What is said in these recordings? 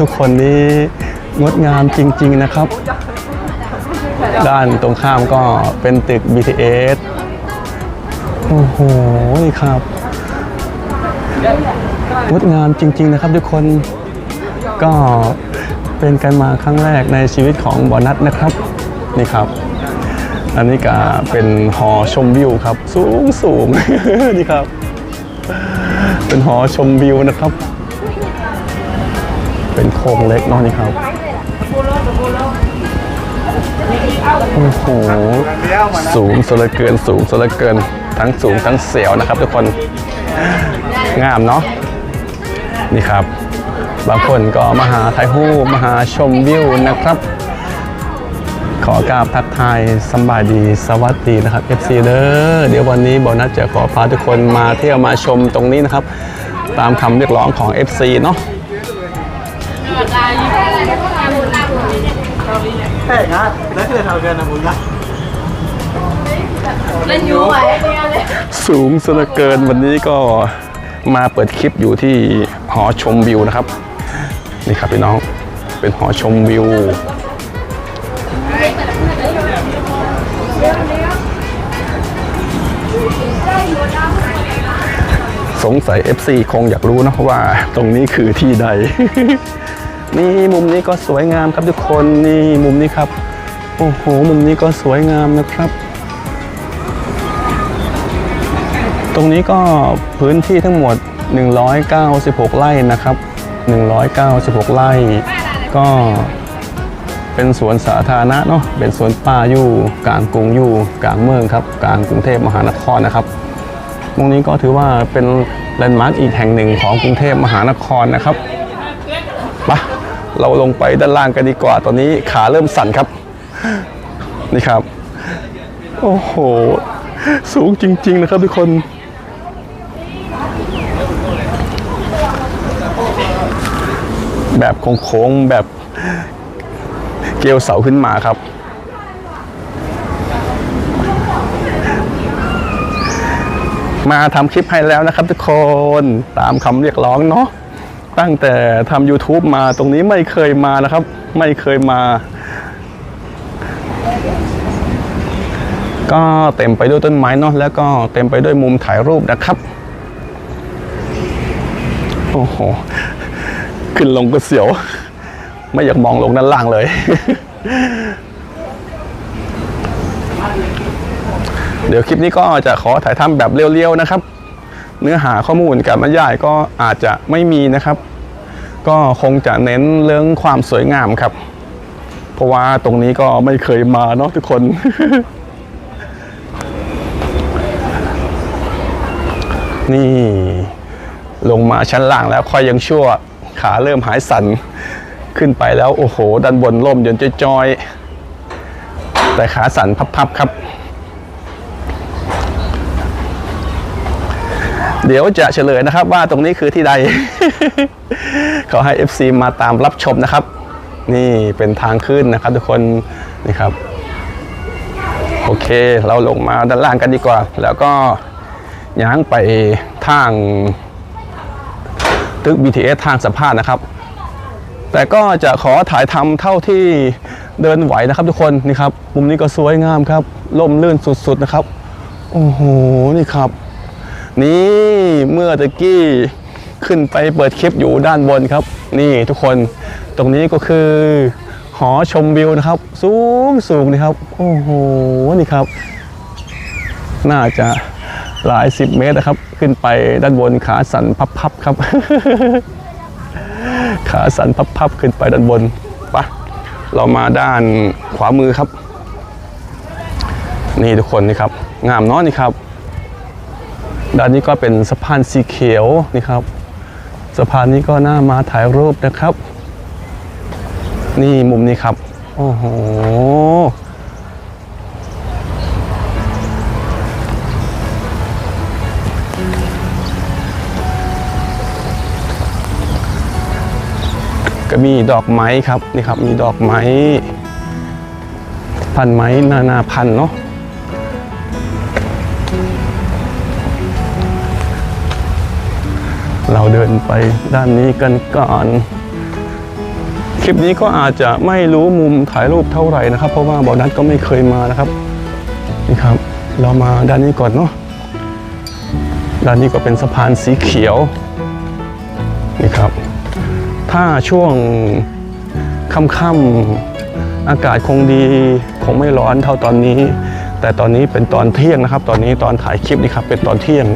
ทุกคนนี้งดงามจริง ๆนะครับ ด้านตรงข้ามก็เป็นตึก BTS โอ้โหครับงดงามจริง ๆนะครับ ทุกคนก็เป็นกันมาครั้งแรกในชีวิตของบอนัทนะครับนี่ครับ อันนี้ก็เป็นหอชมวิวครับ สูงสูงนี่ครับ เป็นหอชมวิวนะครับ เป็นโครงเล็กนาะนี่ครับ โอ้โห สูงสลอเกินสูงสลอเกิน ทั้งสูงทั้งเสียวนะครับทุกคน งามเนาะ นี่ครับ บางคนก็มาหาถ่ายรูปมาหาชมวิวนะครับ ขอกราบทักทายสบายดีสวัสดีนะครับ FC เด้อ เดี๋ยววันนี้บอนัสจะขอพาทุกคนมาเที่ยวมาชมตรงนี้นะครับ ตามคำเรียกร้องของ FC เนาะ ใช่ครับแล้วคือเราเดินนะบุญละเล่นยูไหวสูงสเหลือเกินวันนี้ก็มาเปิดคลิปอยู่ที่หอชมวิวนะครับ นี่ครับพี่น้องเป็นหอชมวิวสงสัย FC คงอยากรู้นะว่าตรงนี้คือที่ใด นี่มุมนี้ก็สวยงามครับทุกคนนี่มุมนี้ครับ โอ้โหมุมนี้ก็สวยงามนะครับ ตรงนี้ก็พื้นที่ทั้งหมด 196 ไร่นะครับ 196 ไร่ ก็เป็นสวนสาธารณะเนาะเป็นสวนป่าอยู่กลางกรุงอยู่กลางเมืองครับกลางกรุงเทพมหานครนะครับตรงนี้ก็ถือว่าเป็นแลนด์มาร์กอีกแห่งหนึ่งของกรุงเทพมหานครนะครับไปะ เราลงไปด้านล่างกันดีกว่า ตอนนี้ขาเริ่มสั่นครับ นี่ครับ โอ้โห สูงจริง ๆ นะครับทุกคนแบบโค้งๆแบบเกลียวเสาขึ้นมาครับ มาทำคลิปให้แล้วนะครับทุกคนตามคำเรียกร้องเนาะ ตั้งแต่ทำ YouTube มาตรงนี้ไม่เคยมานะครับ ไม่เคยมา ก็เต็มไปด้วยต้นไม้เนาะแล้วก็เต็มไปด้วยมุมถ่ายรูปนะครับ โอ้โห ขึ้นลงก็เสียว ไม่อยากมองลงด้านล่างเลย เดี๋ยวคลิปนี้ก็จะขอถ่ายทำแบบเรียวๆนะครับ เนื้อหาข้อมูลการบรรยายก็อาจจะไม่มีนะครับ ก็คงจะเน้นเรื่องความสวยงามครับ เพราะว่าตรงนี้ก็ไม่เคยมาเนาะทุกคน นี่ ลงมาชั้นล่างแล้วค่อยยังชั่วขาเริ่มหายสั่นขึ้นไปแล้วโอ้โหด้านบนล่มยนจอยๆ แต่ขาสั่นพับๆครับ เดี๋ยวจะเฉลยนะครับว่าตรงนี้คือที่ใด เขอให้ FC มาตามรับชมนะครับ นี่เป็นทางขึ้นนะครับทุกคนนี่ครับ โอเคเราลงมาด้านล่างกันดีกว่า แล้วก็ย้างไปทางตึก BTS ทางสัมภาษณ์นะครับ แต่ก็จะขอถ่ายทำเท่าที่เดินไหวนะครับทุกคนนี่ครับมุมนี้ก็สวยงามครับล่มลื่นสุดๆนะครับ โอ้โหนี่ครับ นี่เมื่อตะกี้ขึ้นไปเปิดคลิปอยู่ด้านบนครับ นี่ทุกคนตรงนี้ก็คือหอชมวิวนะครับ สูงสูงนะครับ โอ้โหนี่ครับ น่าจะหลายสิบเมตรนะครับ ขึ้นไปด้านบนขาสั่นพับๆครับ ขาสั่นพับๆขึ้นไปด้านบนปะเรามาด้านขวามือครับ นี่ทุกคนนี่ครับ งามเนาะนี่ครับ ด้านนี้ก็เป็นสะพานสีเขียวนี่ครับสะพานนี้ก็น่ามาถ่ายรูปนะครับ นี่มุมนี้ครับโอ้โหก็มีดอกไม้ครับนี่ครับมีดอกไม้พันไม้นานาพันเนาะ เราเดินไปด้านนี้กันก่อน คลิปนี้ก็อาจจะไม่รู้มุมถ่ายรูปเท่าไหร่นะครับ เพราะว่าบอนัทก็ไม่เคยมานะครับนี่ครับ เรามาด้านนี้ก่อนเนาะด้านนี้ก็เป็นสะพานสีเขียวนี่ครับ ถ้าช่วงค่ำๆอากาศคงดีคงไม่ร้อนเท่าตอนนี้ แต่ตอนนี้เป็นตอนเที่ยงนะครับ ตอนนี้ตอนถ่ายคลิปนี่ครับเป็นตอนเที่ยง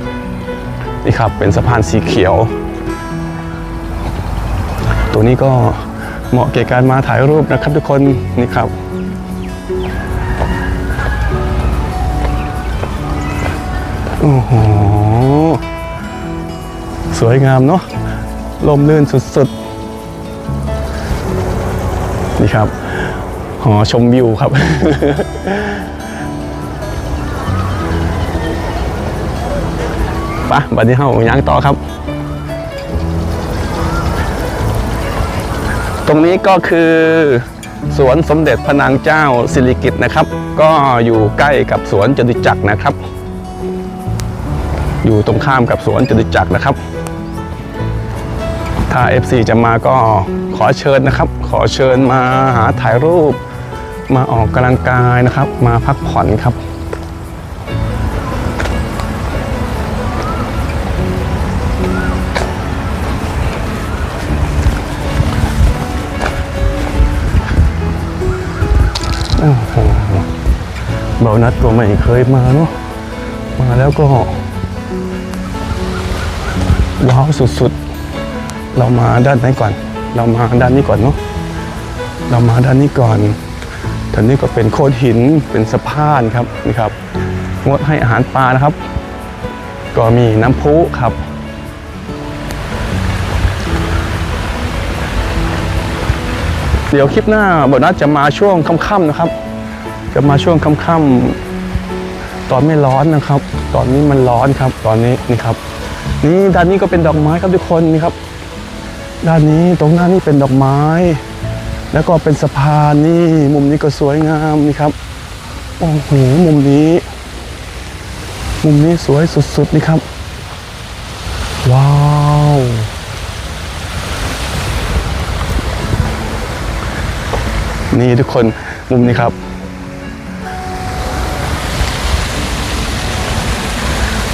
นี่ครับเป็นสะพานสีเขียว ตัวนี้ก็เหมาะแก่การมาถ่ายรูปนะครับทุกคนนี่ครับ โอ้โห สวยงามเนาะลมลื่นสุดๆ นี่ครับ หอชมวิวครับ ปะบัดนี้เฮาย่างต่อครับ ตรงนี้ก็คือสวนสมเด็จพระนางเจ้าสิริกิติ์นะครับ ก็อยู่ใกล้กับสวนจตุจักรนะครับ อยู่ตรงข้ามกับสวนจตุจักรนะครับ ถ้า FC จะมาก็ขอเชิญนะครับ ขอเชิญมาหาถ่ายรูป มาออกกำลังกายนะครับ มาพักผ่อนครับ อ้โหเบานัดก็ไม่เคยมาเนาะมาแล้วก็ว้าวสุดๆ เรามาด้านไหนก่อน เรามาด้านนี้ก่อนเนาะเรามาด้านนี้ก่อนท่านี้ก็เป็นโคดหินเป็นสะพานครับนี่ครับงดให้อาหารปลานะครับ ก็มีน้ำพุครับ ดี๋ยวคลิปหน้าบทนัดจะมาช่วงค่ำๆนะครับ จะมาช่วงค่ำๆตอนไม่ร้อนนะครับ ตอนนี้มันร้อนครับ ตอนนี้นี่ครับ นี่ด้านนี้ก็เป็นดอกไม้ครับทุกคนนี่ครับ ด้านนี้ตรงหน้านี่เป็นดอกไม้ แล้วก็เป็นสะพานนี่ มุมนี้ก็สวยงามนี่ครับโอ้โหมุมนี้ มุมนี้สวยสุดๆนี่ครับ ว้าว นี่ทุกคนมุมนี้ครับ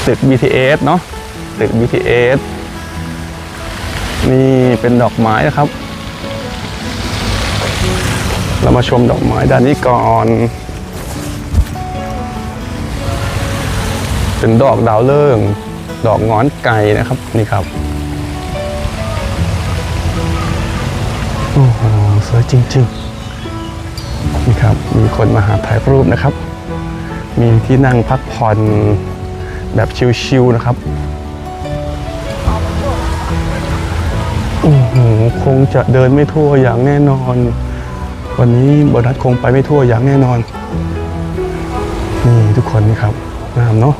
ตึก BTS เนาะตึก BTS นี่เป็นดอกไม้นะครับ เรามาชมดอกไม้ด้านนี้ก่อน เป็นดอกดาวเริงดอกงอนไก่นะครับนี่ครับโอ้โหสวยจริง ๆ นี่ครับมีคนมาหาถ่ายรูปนะครับ มีที่นั่งพักผ่อนแบบชิลๆนะครับโอ้โหคงจะเดินไม่ทั่วอย่างแน่นอน วันนี้บนัดคงไปไม่ทั่วอย่างแน่นอน นี่ทุกคนนี่ครับงามเนาะ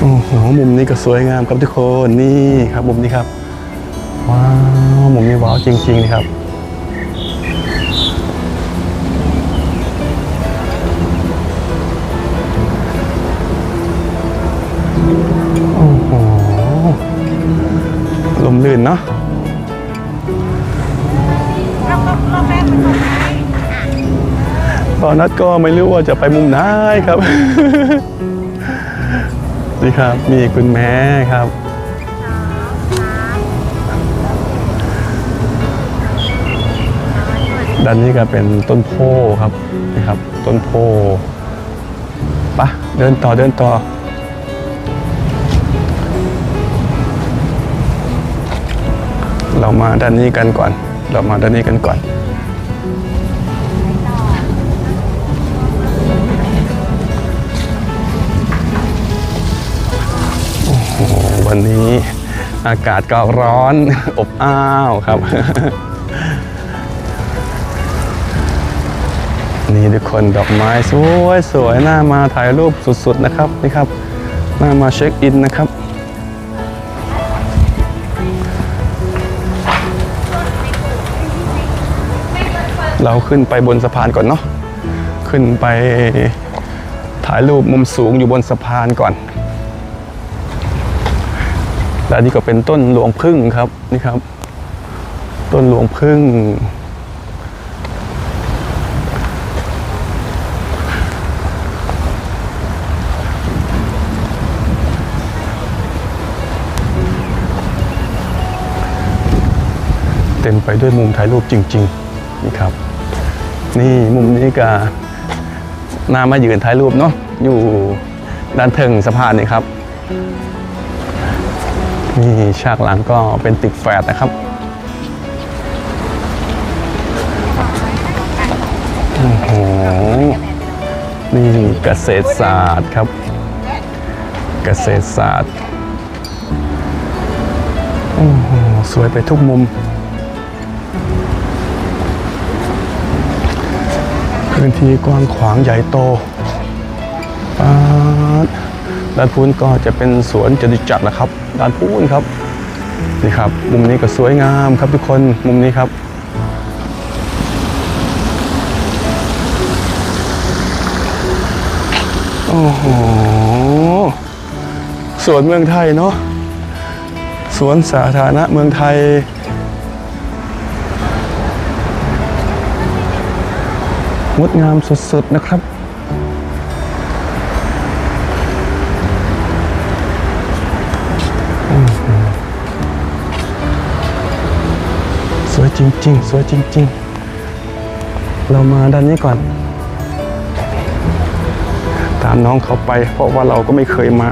โอ้โหมุมนี้ก็สวยงามครับทุกคนนี่ครับมุมนี้ครับว้าวมุมนี้ว้าวจริงๆเลยครับโอ้โหลมลื่นเนาะตอนนัดก็ไม่รู้ว่าจะไปมุมไหนครับ นี่ครับมีคุณแม่ครับ ด้านนี้ก็เป็นต้นโพครับนี่ครับ ต้นโพปะเดินต่อเดินต่อเรามาด้านนี้กันก่อน เรามาด้านนี้กันก่อน วันนี้อากาศก็ร้อนอบอ้าวครับ นี่ทุกคนดอกไม้สวยสวยน่ามาถ่ายรูปสุดๆนะครับนี่ครับน่ามาเช็คอินนะครับเราขึ้นไปบนสะพานก่อนเนาะ ขึ้นไปถ่ายรูปมุมสูงอยู่บนสะพานก่อน และนี่ก็เป็นต้นหลวงพึ่งครับนี่ครับ ต้นหลวงพึ่ง เต็มไปด้วยมุมถ่ายรูปจริง ๆ นี่ครับ นี่มุมนี้ก็น่ามายืนถ่ายรูปเนาะอยู่ด้านเทิงสะพานนี่ครับ นี่ฉากหลังก็เป็นตึกแฝดนะครับโอ้โหนี่เกษตรศาสตร์ครับ เกษตรศาสตร์โอ้โหสวยไปทุกมุม พื้นที่กว้างขวางใหญ่โตปาดด้านพูนก็จะเป็นสวนจตุจักรนะครับ ด้านพูนครับนี่ครับ มุมนี้ก็สวยงามครับทุกคนมุมนี้ครับ โอ้โหสวนเมืองไทยเนาะสวนสาธารณะเมืองไทยงดงามสุดๆนะครับ จริง ๆ สวยจริง ๆ เรามาด้านนี้ก่อน ตามน้องเขาไป เพราะว่าเราก็ไม่เคยมา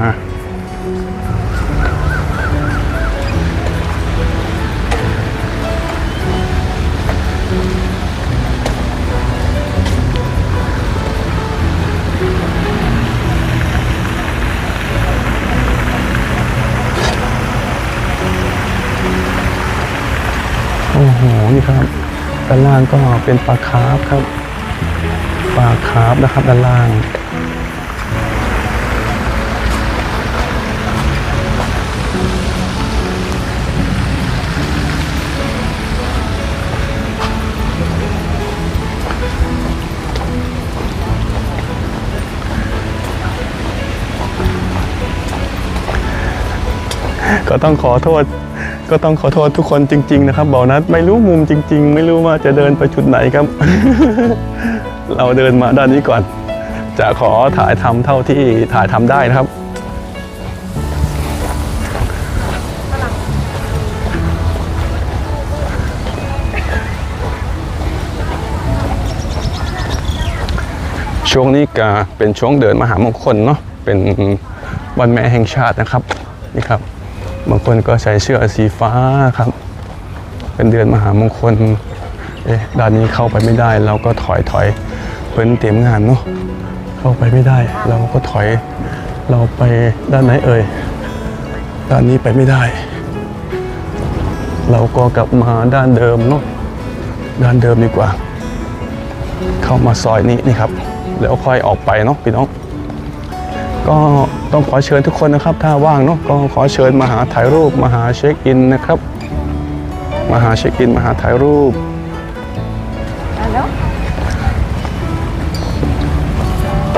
นี่ครับ ด้านล่างก็เป็นปลาคาร์ฟครับ ปลาคาร์ฟนะครับด้านล่างก็ต้องขอโทษ ก็ต้องขอโทษทุกคนจริง ๆ นะครับบอกนัดไม่รู้มุมจริง ๆ ไม่รู้ว่าจะเดินไปจุดไหนครับ เราเดินมาด้านนี้ก่อน จะขอถ่ายทำเท่าที่ถ่ายทำได้นะครับช่วงนี้ก็เป็นช่วงเดินมหามงคลเนาะเป็นวันแม่แห่งชาตินะครับนี่ครับ บางคนก็ใส่เสื้อสีฟ้าครับ เป็นเดือนมหามงคลเอ๊ะด้านนี้เข้าไปไม่ได้ เราก็ถอยถอยเพิ่นเตรียมงานเนาะเข้าไปไม่ได้ เราก็ถอยเราไปด้านไหนเอ่ยด้านนี้ไปไม่ได้ เราก็กลับมาด้านเดิมเนาะด้านเดิมดีกว่า เข้ามาซอยนี้นี่ครับ แล้วค่อยออกไปเนาะพี่น้อง ก็ต้องขอเชิญทุกคนนะครับ ถ้าว่างเนาะก็ขอเชิญมาหาถ่ายรูปมาหาเช็คอินนะครับมาหาเช็คอินมาหาถ่ายรูป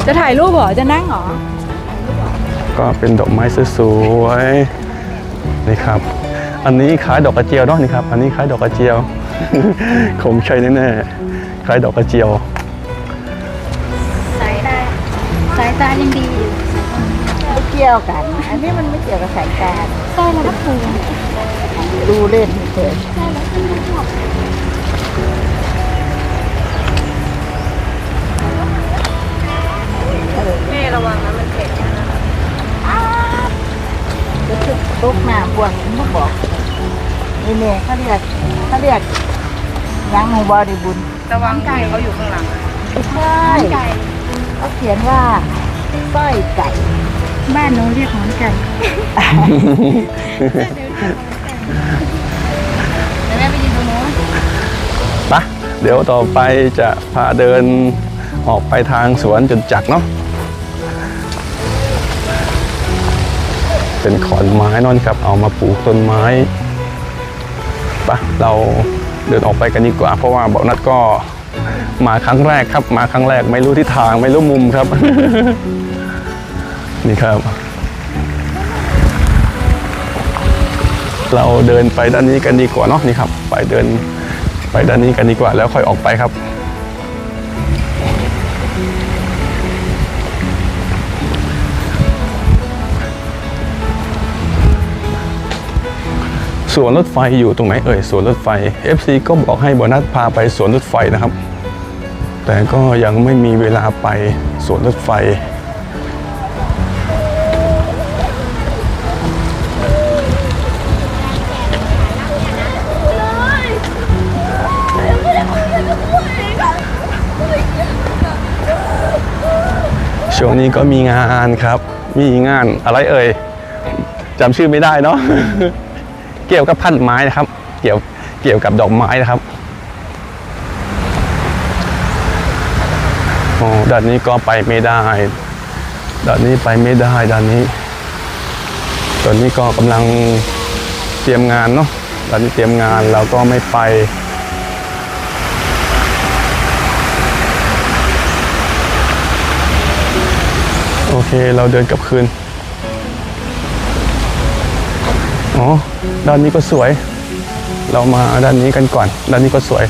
จะถ่ายรูปเหรอ จะนั่งเหรอ ก็เป็นดอกไม้สวยๆนี่ครับ อันนี้คล้ายดอกกระเจียวเนาะนี่ครับ อันนี้คล้ายดอกกระเจียวคงใช่แน่ๆคล้ายดอกกระเจียวสายตาสายตายังดีอยู่ไม่เกี่ยวกัน อันนี้มันไม่เกี่ยวกับสายตาใช่แล้วก็ครูดูเล่นเฉยแม่ระวังนะมันเผ็ดจะชุดตุกหน้าบวงมาบอกนี่เนี่ยเขาเรียกเขาเรียกยังหมูบอดีบุญระวังไก่เขาอยู่ข้างหลังไม่ใช่ไก่เขาเขียนว่าสร้อยไก่ บ้านหนูเรียกหอนไก่เดี๋ยวแม่ไปยืนตรงนู้นปะเดี๋ยวต่อไปจะพาเดินออกไปทางสวนจนจักรเนาะเป็นขอนไม้นอนครับเอามาปลูกต้นไม้ปะเราเดินออกไปกันดีกว่า เพราะว่าเบานัดก็มาครั้งแรกครับ มาครั้งแรกไม่รู้ทิศทางไม่รู้มุมครับ นี่ครับ เราเดินไปด้านนี้กันดีกว่าเนาะนี่ครับ ไปเดินไปด้านนี้กันดีกว่าแล้วค่อยออกไปครับสวนรถไฟอยู่ตรงไหนเอ่ยสวนรถไฟ FC ก็บอกให้โบนัสพาไปสวนรถไฟนะครับ แต่ก็ยังไม่มีเวลาไปสวนรถไฟ ช่วงนี้ก็มีงานครับ มีงานอะไรเอ่ยจำชื่อไม่ได้เนาะเกี่ยวกับพันไม้นะครับ เกี่ยวเกี่ยวกับดอกไม้นะครับโอ้ด้านนี้ก็ไปไม่ได้ด้านนี้ไปไม่ได้ด้านนี้ตอนนี้ก็กำลังเตรียมงานเนาะตอนนี้เตรียมงานเราก็ไม่ไป เคเราเดินกลับคืน อ๋อ ด้านนี้ก็สวย เรามาด้านนี้กันก่อน ด้านนี้ก็สวย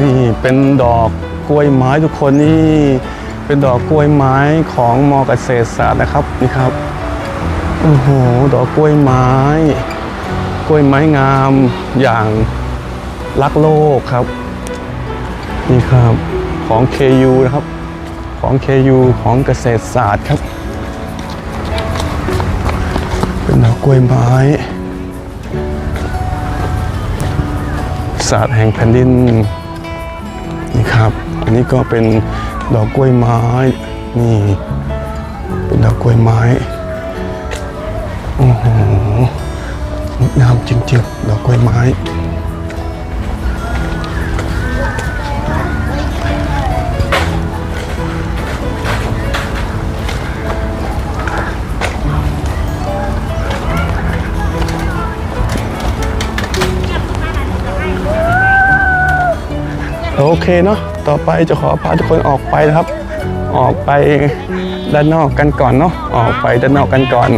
นี่เป็นดอกกล้วยไม้ทุกคนนี่เป็นดอกกล้วยไม้ของมอเกษตรศาสตร์นะครับนี่ครับ โอ้โห ดอกกล้วยไม้ กล้วยไม้งามอย่างรักโลกครับ นี่ครับของ KU นะครับ ของ KU ของเกษตรศาสตร์ครับ เป็นดอกกล้วยไม้ ศาสตร์แห่งแผ่นดิน นี่ครับ อันนี้ก็เป็นดอกกล้วยไม้ นี่ เป็นดอกกล้วยไม้ โอ้โหงดงามจริงๆ ดอกกล้วยไม้ โอเคเนาะ ต่อไปจะขอพาทุกคนออกไปนะครับ ออกไปด้านนอกกันก่อนเนาะ ออกไปด้านนอกกันก่อน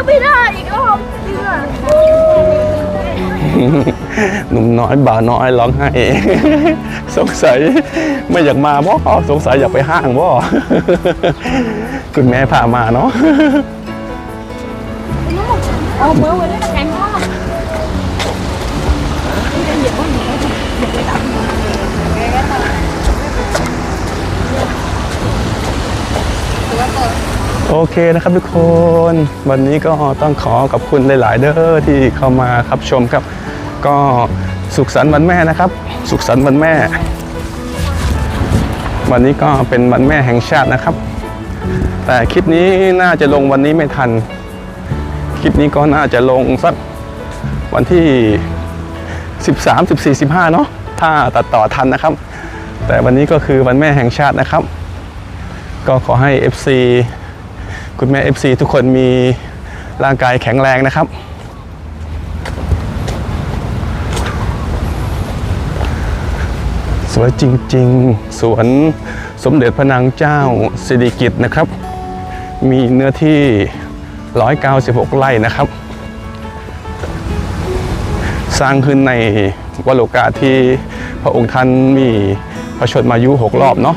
ะเราจะไม่ได้อีกรอบจริงอะหนุ่มน้อยบ่าวน้อยร้องไห้ สงสัยไม่อยากมาบ่สงสัยอยากไปห้างบ่คุณแม่พามาเนาะ เอาเมื่อวันนี้ โอเคนะครับทุกคน วันนี้ก็ต้องขอขอบคุณหลาย ๆ เด้อที่เข้ามาครับชมครับ ก็สุขสันต์วันแม่นะครับ สุขสันต์วันแม่ วันนี้ก็เป็นวันแม่แห่งชาตินะครับ แต่คลิปนี้น่าจะลงวันนี้ไม่ทัน คลิปนี้ก็น่าจะลงสักวันที่ 13 14 15 เนาะถ้าตัดต่อทันนะครับ แต่วันนี้ก็คือวันแม่แห่งชาตินะครับ ก็ขอให้ FC คุณแม่ FC ทุกคนมีร่างกายแข็งแรงนะครับ สวยจริงๆ สวนสมเด็จพระนางเจ้าสิริกิติ์นะครับ มีเนื้อที่ 196 ไร่นะครับ สร้างขึ้นในวัโลกาที่พระองค์ท่านมีพระชนมายุ 6 รอบเนาะ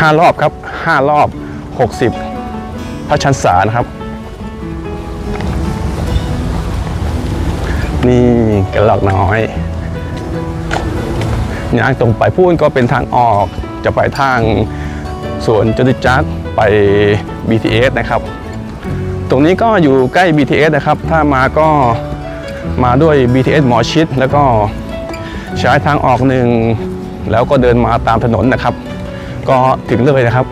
ห้ารอบครับห้ารอบ 60 พระชันษานะครับ นี่กระหลอกน้อยย่างตรงไปพูดก็เป็นทางออกจะไปทางสวนจตุจักรไป BTS นะครับ ตรงนี้ก็อยู่ใกล้ BTS นะครับ ถ้ามาก็มาด้วย BTS หมอชิด แล้วก็ใช้ทางออกหนึ่ง แล้วก็เดินมาตามถนนนะครับ ก็ถึงเลยนะครับ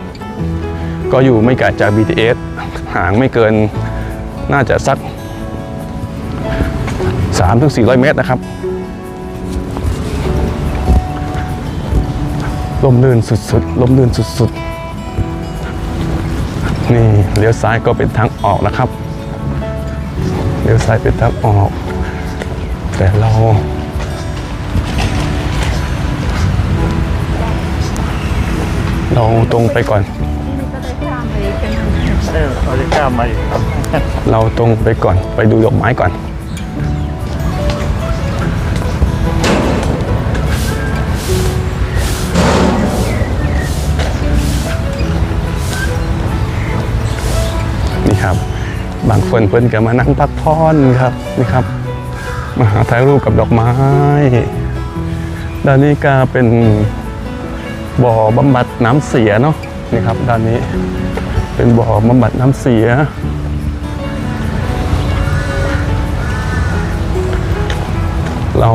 ก็อยู่ไม่ไกลจาก BTS ห่างไม่เกินน่าจะสัก 3-400 เมตรนะครับลมลื่นสุดๆลมลื่นสุดๆ นี่เลี้ยวซ้ายก็เป็นทางออกนะครับ เลี้ยวซ้ายเป็นทางออก แต่เรา เราตรงไปก่อน เออเราจะข้ามมาอีกครับเราตรงไปก่อนไปดูดอกไม้ก่อน นี่ครับ บางคนเพิ่นก็มานั่งพักผ่อนครับนี่ครับ มาหาถ่ายรูปกับดอกไม้ด้านนี้ก็เป็นบ่อบำบัดน้ำเสียเนาะนี่ครับด้านนี้ เป็นบ่อบำบัดน้ำเสีย เรา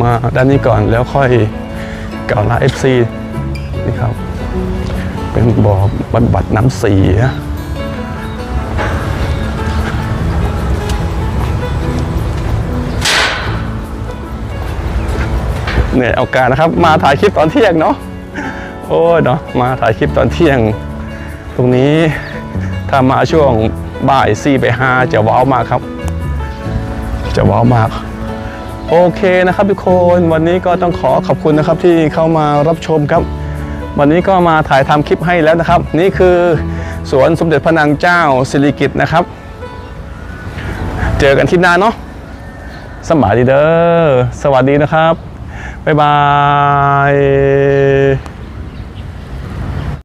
มาด้านนี้ก่อนแล้วค่อยเก่าวลาเอฟซีนี่ครับ เป็นบ่อบำบัดน้ำเสียเนี่ยเอาการนะครับ มาถ่ายคลิปตอนเที่ยงเนาะโอ้ยเนาะมาถ่ายคลิปตอนเที่ยง ตรงนี้ถ้ามาช่วงบ่ายสี่ไปห้าจะว้าวมากครับ จะว้าวมาก โอเคนะครับทุกคนวันนี้ก็ต้องขอขอบคุณนะครับที่เข้ามารับชมครับ วันนี้ก็มาถ่ายทำคลิปให้แล้วนะครับ นี่คือสวนสมเด็จพระนางเจ้าสิริกิติ์นะครับ เจอกันที่หน้าเนาะสำบายดีเด้อสวัสดีนะครับ บ๊ายบาย